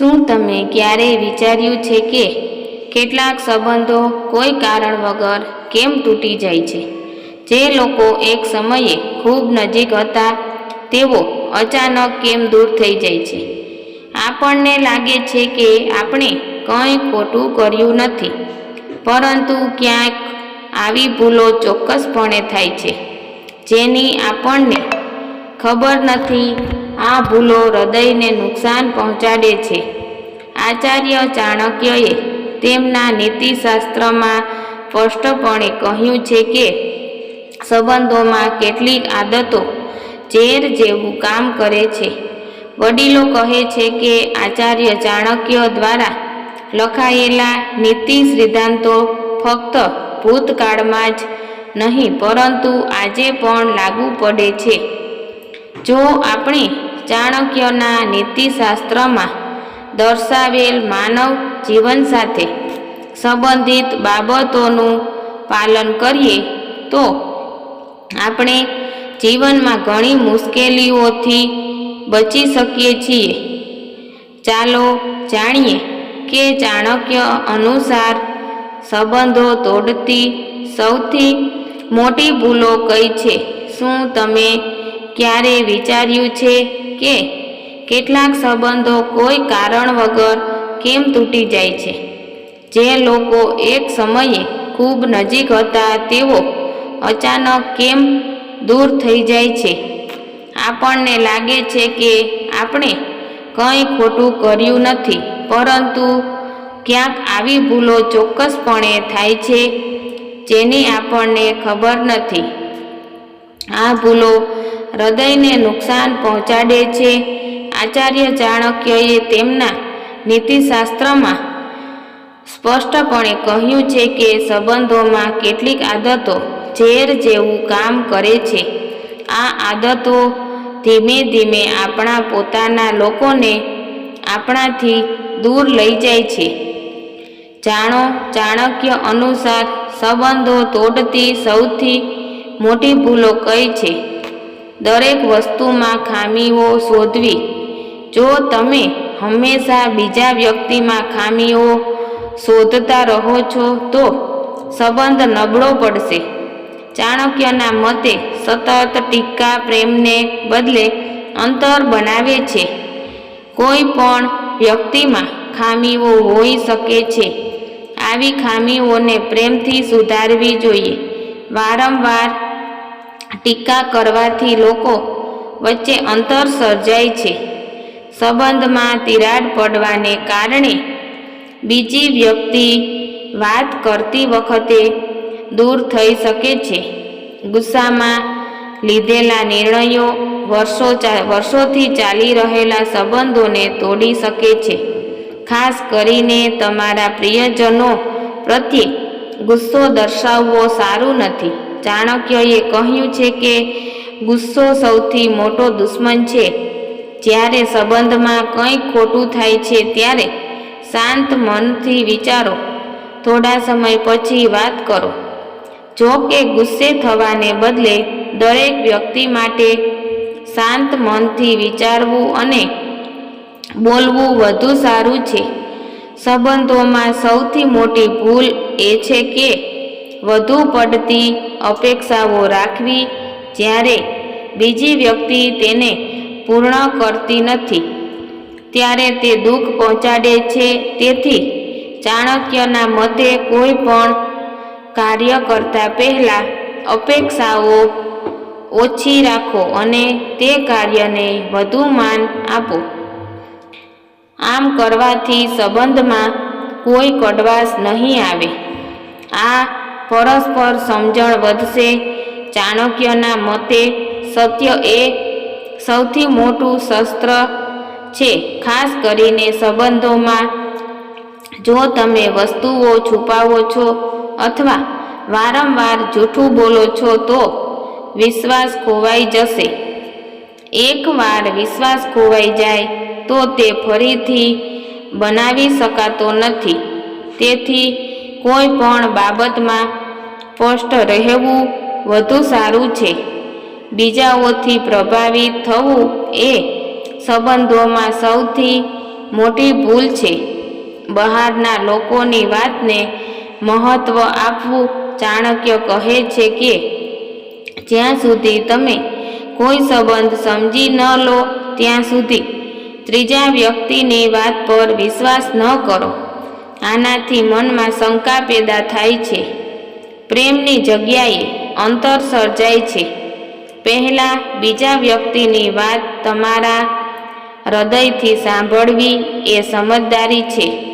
શું તમે ક્યારેય વિચાર્યું છે કે કેટલાક સંબંધો કોઈ કારણ વગર કેમ તૂટી જાય છે? જે લોકો એક સમયે ખૂબ નજીક હતા, તેઓ અચાનક કેમ દૂર થઈ જાય છે? આપણને લાગે છે કે આપણે કંઈ ખોટું કર્યું નથી, પરંતુ ક્યાંક આવી ભૂલો ચોક્કસપણે થાય છે, જેની આપણને ખબર નથી આ ભૂલો હૃદયને નુકસાન પહોંચાડે છે. આચાર્ય ચાણક્યએ તેમના નીતિશાસ્ત્રમાં સ્પષ્ટપણે કહ્યું છે કે, સંબંધોમાં કેટલીક આદતો ઝેર જેવું કામ કરે છે. વડીલો કહે છે કે, આચાર્ય ચાણક્ય દ્વારા લખાયેલા નીતિ સિદ્ધાંતો ફક્ત ભૂતકાળમાં જ નહીં, પરંતુ આજે પણ લાગુ પડે છે. જો આપણે ચાણક્યના નીતિશાસ્ત્રમાં દર્શાવેલ માનવ જીવન સાથે સંબંધિત બાબતોનું પાલન કરીએ તો આપણે જીવનમાં ઘણી મુશ્કેલીઓથી બચી શકીએ છીએ. ચાલો જાણીએ કે ચાણક્ય અનુસાર સંબંધો તોડતી સૌથી મોટી ભૂલો કઈ છે? શું તમે ક્યારે વિચાર્યું છે? કે કેટલાક સંબંધો કોઈ કારણ વગર કેમ તૂટી જાય છે? જે લોકો એક સમયે ખૂબ નજીક હતા, તેઓ અચાનક કેમ દૂર થઈ જાય છે? આપણને લાગે છે કે આપણે કંઈ ખોટું કર્યું નથી, પરંતુ ક્યાંક આવી ભૂલો ચોક્કસપણે થાય છે, જેની આપણને ખબર નથી. આ ભૂલો હૃદયને નુકસાન પહોંચાડે છે. આચાર્ય ચાણક્યએ તેમના નીતિશાસ્ત્રમાં સ્પષ્ટપણે કહ્યું છે કે સંબંધોમાં કેટલીક આદતો ઝેર જેવું કામ કરે છે. આ આદતો ધીમે ધીમે આપણા પોતાના લોકોને આપણાથી દૂર લઈ જાય છે. જાણો, ચાણક્ય અનુસાર સંબંધો તોડતી સૌથી મોટી ભૂલો કઈ છે? દરેક વસ્તુમાં ખામીઓ શોધવી. જો તમે હંમેશા બીજા વ્યક્તિમાં ખામીઓ શોધતા રહો છો, તો સંબંધ નબળો પડશે. ચાણક્યના મતે સતત ટીકા પ્રેમને બદલે અંતર બનાવે છે. કોઈ પણ વ્યક્તિમાં ખામીઓ હોઈ શકે છે. આવી ખામીઓને પ્રેમથી સુધારવી જોઈએ. વારંવાર ટીકા કરવાથી લોકો વચ્ચે અંતર સર્જાય છે. સંબંધમાં તિરાડ પડવાને કારણે બીજી વ્યક્તિ વાત કરતી વખતે દૂર થઈ શકે છે. ગુસ્સામાં લીધેલા નિર્ણયો વર્ષો વર્ષોથી ચાલી રહેલા સંબંધોને તોડી શકે છે. ખાસ કરીને તમારા પ્રિયજનો પ્રત્યે ગુસ્સો દર્શાવવો સારું નથી. ચાણક્યએ કહ્યું છે કે ગુસ્સો સૌથી મોટો દુશ્મન છે. જ્યારે સંબંધમાં કંઈક ખોટું થાય છે ત્યારે શાંત મનથી વિચારો. થોડા સમય પછી વાત કરો. જો કે ગુસ્સે થવાને બદલે દરેક વ્યક્તિ માટે શાંત મનથી વિચારવું અને બોલવું વધુ સારું છે. સંબંધોમાં સૌથી મોટી ભૂલ એ છે કે વધુ પડતી અપેક્ષાઓ રાખવી જ્યારે બીજી વ્યક્તિ તેને પૂર્ણ કરતી નથી. ત્યારે તે દુઃખ પહોંચાડે છે. તેથી ચાણક્યના મતે કોઈ પણ કાર્ય કરતા પહેલાં અપેક્ષાઓ ઓછી રાખો અને તે કાર્યને વધુ માન આપો. આમ કરવાથી સંબંધમાં કોઈ કડવાશ નહીં આવે. આ પરસ્પર સમજણ વધશે. ચાણક્યના મતે સત્ય એ સૌથી મોટું શસ્ત્ર છે. ખાસ કરીને સંબંધોમાં જો તમે વસ્તુઓ છુપાવો છો અથવા વારંવાર જૂઠું બોલો છો તો વિશ્વાસ ખોવાઈ જશે. એકવાર વિશ્વાસ ખોવાઈ જાય તો તે ફરીથી બનાવી શકાતો નથી. તેથી કોઈ પણ બાબતમાં સ્પષ્ટ રહેવું વધુ સારું છે. બીજાઓથી પ્રભાવિત થવું એ સંબંધોમાં સૌથી મોટી ભૂલ છે. બહારના લોકોની વાતને મહત્વ આપવું ચાણક્ય કહે છે કે, જ્યાં સુધી તમે કોઈ સંબંધ સમજી ન લો, ત્યાં સુધી ત્રીજા વ્યક્તિની વાત પર વિશ્વાસ ન કરો. આનાથી મનમાં શંકા પેદા થાય છે. પ્રેમની જગ્યાએ અંતર સર્જાય છે. પહેલાં બીજા વ્યક્તિની વાત તમારા હૃદયથી સાંભળવી એ સમજદારી છે.